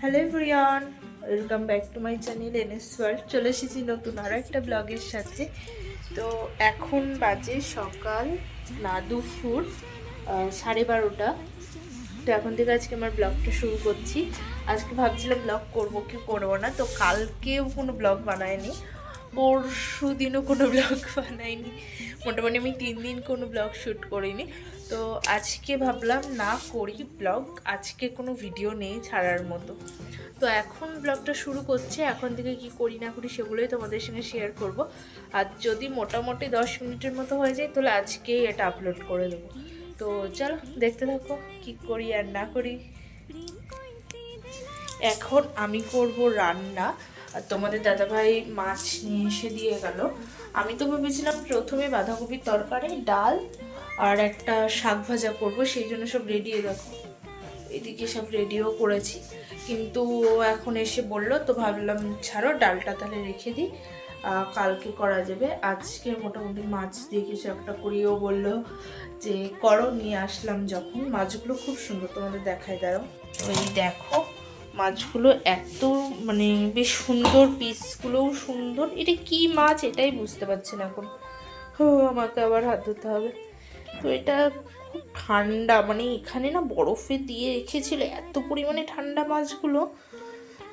Hello everyone welcome back to my channel NS world চলে এসেছি নতুন আরও একটা ব্লগের সাথে। তো এখন বাজে সকাল না, দুপুর সাড়ে বারোটা। তো এখন থেকে আজকে আমার ব্লগটা শুরু করছি। আজকে ভাবছিলাম ব্লগ করব কি করব না, তো কালকেও কোনো ব্লগ বানায়নি। পরশু দিনও কোনো ব্লগ বানাইনি। মোটামুটি আমি তিন দিন কোনো ব্লগ শ্যুট করিনি। তো আজকে ভাবলাম, না করি ব্লগ আজকে কোনো ভিডিও নেই ছাড়ার মতো। তো এখন ব্লগটা শুরু করছে, এখন থেকে কি করি না করি সেগুলোই তোমাদের সঙ্গে শেয়ার করব। আর যদি মোটামুটি দশ মিনিটের মতো হয়ে যায়, তাহলে আজকেই এটা আপলোড করে দেবো। তো চলো, দেখতে থাকো কি করি আর না করি। এখন আমি করব রান্না। আর তোমাদের দাদাভাই মাছ নিয়ে এসে দিয়ে গেল। আমি তো ভেবেছিলাম প্রথমে বাঁধাকপির তরকারি, ডাল আর একটা শাক ভাজা করব, সেই জন্য সব রেডি দেখো। এদিকে সব রেডিও করেছি। কিন্তু এখন এসে বলল, তো ভাবলাম ছাড়ো, ডালটা তাহলে রেখে দিই। কালকে করা যাবে। আজকে মোটামুটি মাছ দিয়ে কিছু একটা করিও বলল যে, করো, নিয়ে আসলাম যখন। মাছগুলো খুব সুন্দর তোমাদের দেখায় দাঁড়াও। ওই দেখো। মাছগুলো এত মানে বেশ সুন্দর, পিসগুলোও সুন্দর। এটা কি মাছ এটাই বুঝতে পারছি না এখন। ও আমাকে আবার হাত ধুতে হবে। তো এটা খুব ঠান্ডা মানে এখানে না বরফে দিয়ে রেখেছিল এত পরিমাণে ঠান্ডা মাছগুলো।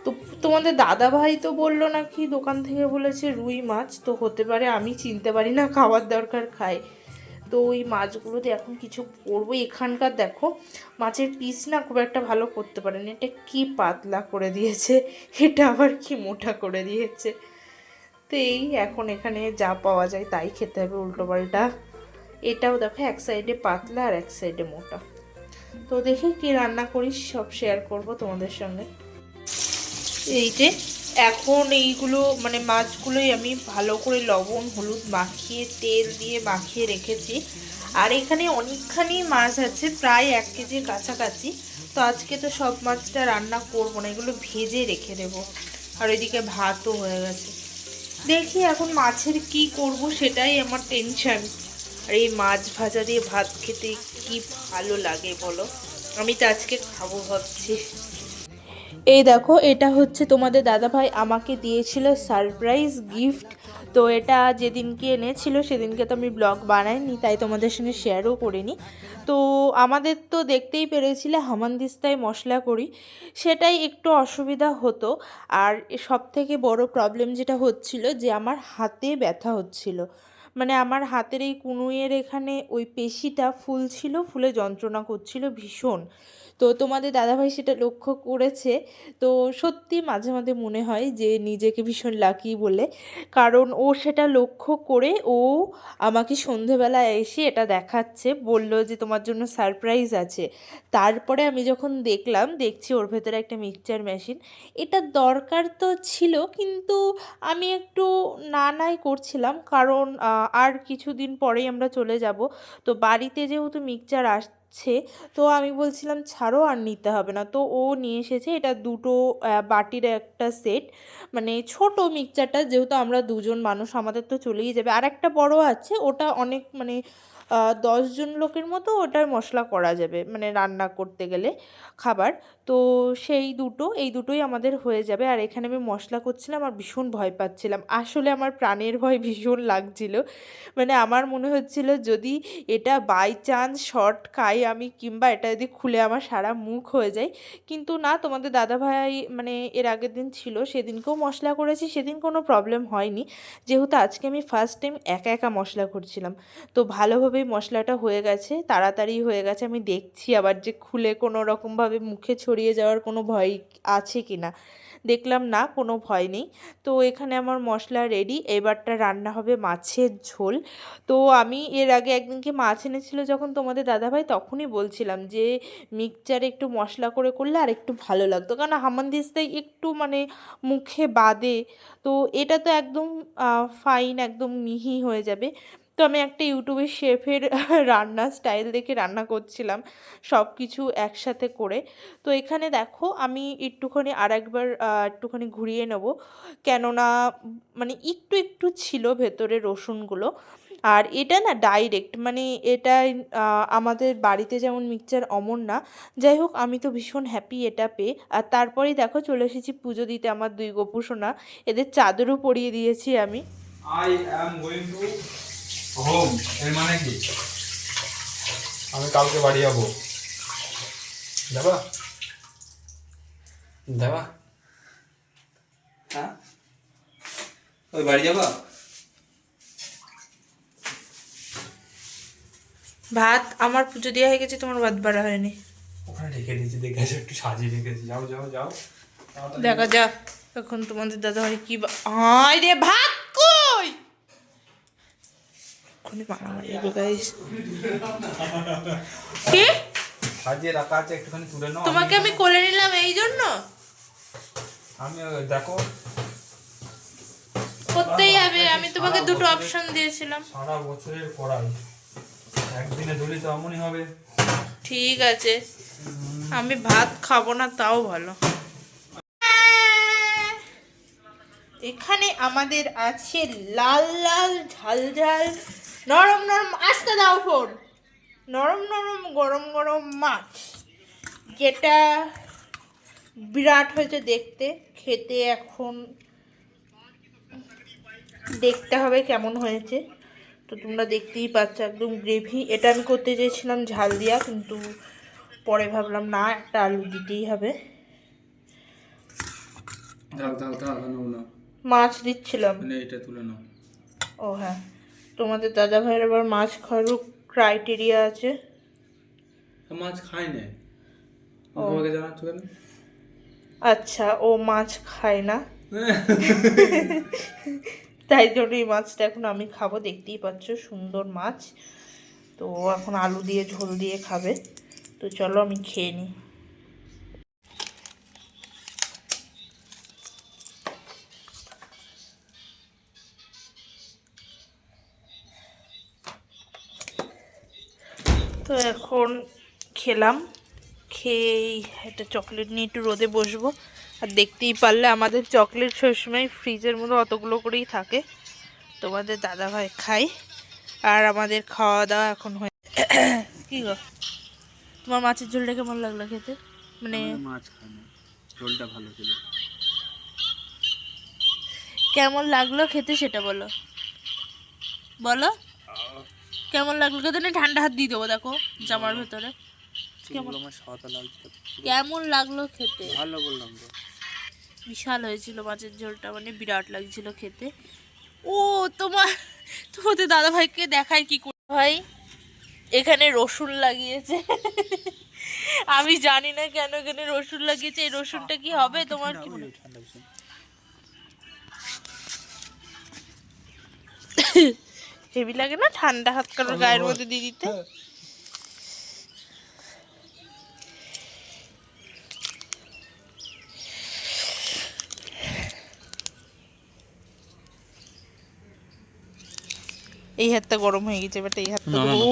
তো তোমাদের দাদা ভাই তো বলল নাকি দোকান থেকে বলেছে রুই মাছ, তো হতে পারে আমি চিনতে পারি না, খাওয়ার দরকার খাই। তো ওই মাছগুলোতে এখন কিছু করব এখানকার দেখো, মাছের পিস না খুব একটা ভালো করতে পারেনি। এটা কি পাতলা করে দিয়েছে, এটা আবার কি মোটা করে দিয়েছে? তো এই এখন এখানে যা পাওয়া যায় তাই খেতে হবে উল্টোপাল্টা এটাও দেখো, এক সাইডে পাতলা আর এক সাইডে মোটা। তো দেখি কি রান্না করি, সব শেয়ার করব তোমাদের সঙ্গে। এই যে এখন এইগুলো মানে মাছগুলোই আমি ভালো করে লবণ, হলুদ মাখিয়ে, তেল দিয়ে মাখিয়ে রেখেছি। আর এখানে অনেকখানি মাছ আছে, প্রায় এক কেজির কাছাকাছি। তো আজকে তো সব মাছটা রান্না করব না, এগুলো ভেজে রেখে দেবো। আর ওইদিকে ভাতও হয়ে গেছে। দেখি এখন মাছের কি করব, সেটাই আমার টেনশন আর এই মাছ ভাজা দিয়ে ভাত খেতে কি ভালো লাগে বলো? আমি তো আজকে খাব ভাবছি। এই দেখো, এটা হচ্ছে তোমাদের দাদাভাই আমাকে দিয়েছিল সারপ্রাইজ গিফট তো এটা যেদিনকে এনেছিল, সেদিনকে তো আমি ব্লগ বানাইনি, তাই তোমাদের সঙ্গে শেয়ারও করিনি। তো আমাদের তো দেখতেই পেরেছিলে হামানদিস্তায় মশলা করি, সেটাই একটু অসুবিধা হতো। আর সব থেকে বড় প্রবলেম যেটা হচ্ছিল যে আমার হাতে ব্যথা হচ্ছিল। মানে আমার হাতের এই কুনুইয়ের এখানে ওই পেশিটা ফুলছিল ফুলে যন্ত্রণা করছিল ভীষণ। তো তোমাদের দাদাভাই সেটা লক্ষ্য করেছে। তো সত্যি মাঝে মাঝে মনে হয় যে নিজেকে ভীষণ লাকি বলে। কারণ ও সেটা লক্ষ্য করে ও আমাকে সন্ধেবেলা এসে এটা দেখাচ্ছে, বলল যে তোমার জন্য সারপ্রাইজ আছে। তারপরে আমি যখন দেখলাম, দেখছি ওর ভেতরে একটা মিক্সচার মেশিন এটা দরকার তো ছিল, কিন্তু আমি একটু না নাই করছিলাম। কারণ আর কিছুদিন পরেই আমরা চলে যাব। তো বাড়িতে যেহেতু মিক্সচার আসছে, তো আমি বলছিলাম, ছাড়ো আর নিতে হবে না। তো ও নিয়ে এসেছে, এটা দুটো বাটির একটা সেট। মানে ছোট মিক্সচারটা যেহেতু আমরা দুজন মানুষ, আমাদের তো চলেই যাবে। আর একটা বড় আছে, ওটা অনেক মানে দশজন লোকের মতো ওটার মশলা করা যাবে মানে রান্না করতে গেলে খাবার। তো সেই দুটো, এই দুটোই আমাদের হয়ে যাবে। আর এখানে আমি মশলা করছিলাম, আর ভীষণ ভয় পাচ্ছিলাম। আসলে আমার প্রাণের ভয় ভীষণ লাগছিল। মানে আমার মনে হচ্ছিল যদি এটা বাই চান্স শর্ট খাই আমি, কিংবা এটা যদি খুলে আমার সারা মুখ হয়ে যায়। কিন্তু না, তোমাদের দাদাভাই মানে এর আগের দিন ছিল, সেদিনকেও মশলা করেছি, সেদিন কোনো প্রবলেম হয়নি। যেহেতু আজকে আমি ফার্স্ট টাইম একা একা মশলা করছিলাম। তো ভালোভাবেই মশলাটা হয়ে গেছে তাড়াতাড়ি হয়ে গেছে। আমি দেখছি আবার যে খুলে কোনো রকমভাবে মুখে ছড়িয়ে যাওয়ার কোনো ভয় আছে কি না? দেখলাম না, কোনো ভয় নেই। তো এখানে আমার মশলা রেডি এবারটা রান্না হবে মাছের ঝোল। তো আমি এর আগে একদিনকে মাছ এনেছিল যখন তোমাদের দাদাভাই, তখনই বলছিলাম যে, মিক্সচারে একটু মশলা করে করলে আর একটু ভালো লাগতো। কারণ হামানদিস্তায় একটু মানে মুখে বাদে। তো এটা তো একদম ফাইন একদম মিহি হয়ে যাবে। তো আমি একটা ইউটিউবের শেফের রান্নার স্টাইল দেখে রান্না করছিলাম সব কিছু একসাথে করে। তো এখানে দেখো, আমি একটুখানি আর একবার একটুখানি ঘুরিয়ে নেব। কেননা মানে একটু একটু ছিল ভেতরে রসুনগুলো। আর এটা না ডাইরেক্ট মানে এটা আমাদের বাড়িতে যেমন মিক্সচার অমর না। যাই হোক, আমি তো ভীষণ হ্যাপি এটা পেয়ে। আর তারপরেই দেখো, চলে এসেছি পুজো দিতে আমার দুই গোপুসোনা এদের চাদরও পরিয়ে দিয়েছি আমি। I am going to home এর মানে কি? আমি কালকে বাড়ি যাব। যাবা যাবা হ্যাঁ? ওই বাড়ি যাবা? ভাত আমার পুজো দেওয়া হয়ে গেছে তোমার ভাত বাড়া হয়নি। ওখানে রেখে দিয়েছি দেখে আসো, একটু সাজিয়ে রেখেছি। যাও যাও যাও। দেখা যাক এখন তোমাদের দাদা ভাই কি আয় রে ভাত! এক্ষুনি মারামারি হবে গাইস কি? সাজিয়ে রাখা আছে একটুখানি তুলে নাও। তোমাকে আমি কোলে নিলাম এই জন্য? আমি দেখো। করতেই হবে আমি তোমাকে দুটো অপশন দিয়েছিলাম। সারা বছরের পড়াই একদিনে ধুলি তো এমনই হবে। ঠিক আছে। আমি ভাত খাব না তাও ভালো। এখানে আমাদের আছে লাল লাল ঝাল ঝাল। নরম নরম আস্তে দাও ফোন। নরম নরম গরম গরম মাছ। যেটা বিরাট হয়েছে দেখতে। খেতে এখন দেখতে হবে কেমন হয়েছে। তো তোমরা দেখতেই পাচ্ছ একদম গ্রেভি এটা আমি করতে চেয়েছিলাম ঝাল দিয়া কিন্তু পরে ভাবলাম না একটা আলু দিতেই হবে। মাছ দিচ্ছিলাম। এটা তুলে নাও। ও হ্যাঁ। তোমাদের দাদা ভাইয়ের আবার মাছ খাওয়ারও ক্রাইটেরিয়া আছে। মাছ খায় না। তোমাকে জানাচ্ছ কেন? আচ্ছা ও মাছ খায় না। তাই জন্য এই মাছটা এখন আমি খাব। দেখতেই পাচ্ছ সুন্দর মাছ। তো এখন আলু দিয়ে ঝোল দিয়ে খাবে। তো চলো আমি খেয়ে নিই। তো এখন খেলাম। খেয়েই একটা চকলেট নিয়ে একটু রোদে বসবো। আর দেখতেই পারলে আমাদের চকলেট সবসময় ফ্রিজের মধ্যে অতগুলো করেই থাকে। তোমাদের দাদা ভাই খাই আর আমাদের খাওয়া দাওয়া এখন হয়ে কি গো? তোমার মাছের ঝোলটা কেমন লাগল খেতে? মানে মাছ ঝোলটা ভালো ছিল। কেমন লাগল খেতে সেটা বলো। বলো। কেমন লাগল? না ঠান্ডা হাত দিয়ে দেবো দেখো জামার ভেতরে। কেমন লাগল খেতে? ভালো বললাম তো। বিশাল হয়েছিল মাছের ঝোলটা মানে বিরাট লাগছিল খেতে। ও তোমার তোমাদের দাদা ভাইকে দেখায় কি করে ভাই এখানে রসুন লাগিয়েছে। আমি জানি না কেন এখানে রসুন লাগিয়েছে। এই রসুনটা কি হবে? তোমার কি মনে হয়? হেভি লাগে না? ঠান্ডা হাত কারোর গায়ের মধ্যে দিয়ে দিতে? এই হাতটা গরম হয়ে গেছে বাট এই হাতটা। ও।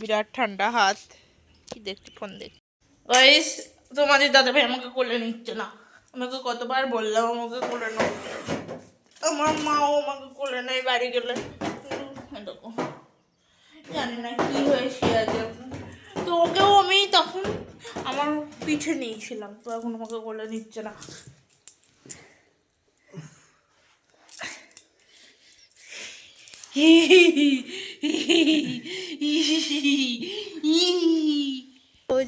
বিরাট ঠান্ডা হাত। কি দেখছি ফোন দেখ তোমাদের দাদা ভাই আমাকে কোলে নিচ্ছে না। আমাকে কতবার বললাম আমাকে কোলে নাও আমার মাও আমাকে কোলে নেয় বাড়ি গেলে জানি না কি হয়ে আছে এখন। তো ওকেও আমি তখন আমার পিঠে নিয়েছিলাম তো এখন আমাকে কোলে নিচ্ছে না তো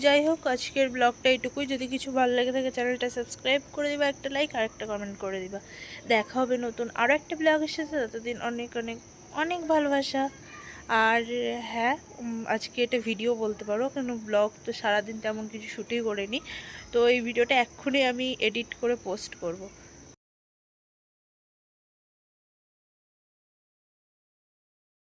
যাই হোক, আজকের ব্লগটা এইটুকুই। যদি কিছু ভালো লেগে থাকে, চ্যানেলটা সাবস্ক্রাইব করে দিবা, একটা লাইক আর একটা কমেন্ট করে দিবা। দেখা হবে নতুন আরও একটা ব্লগের সাথে। ততদিন অনেক অনেক অনেক ভালোবাসা। আর হ্যাঁ আজকে এটা ভিডিও বলতে পারো, কেন ব্লগ তো সারাদিন তেমন কিছু শ্যুটই করিনি। তো এই ভিডিওটা এক্ষুনি আমি এডিট করে পোস্ট করব।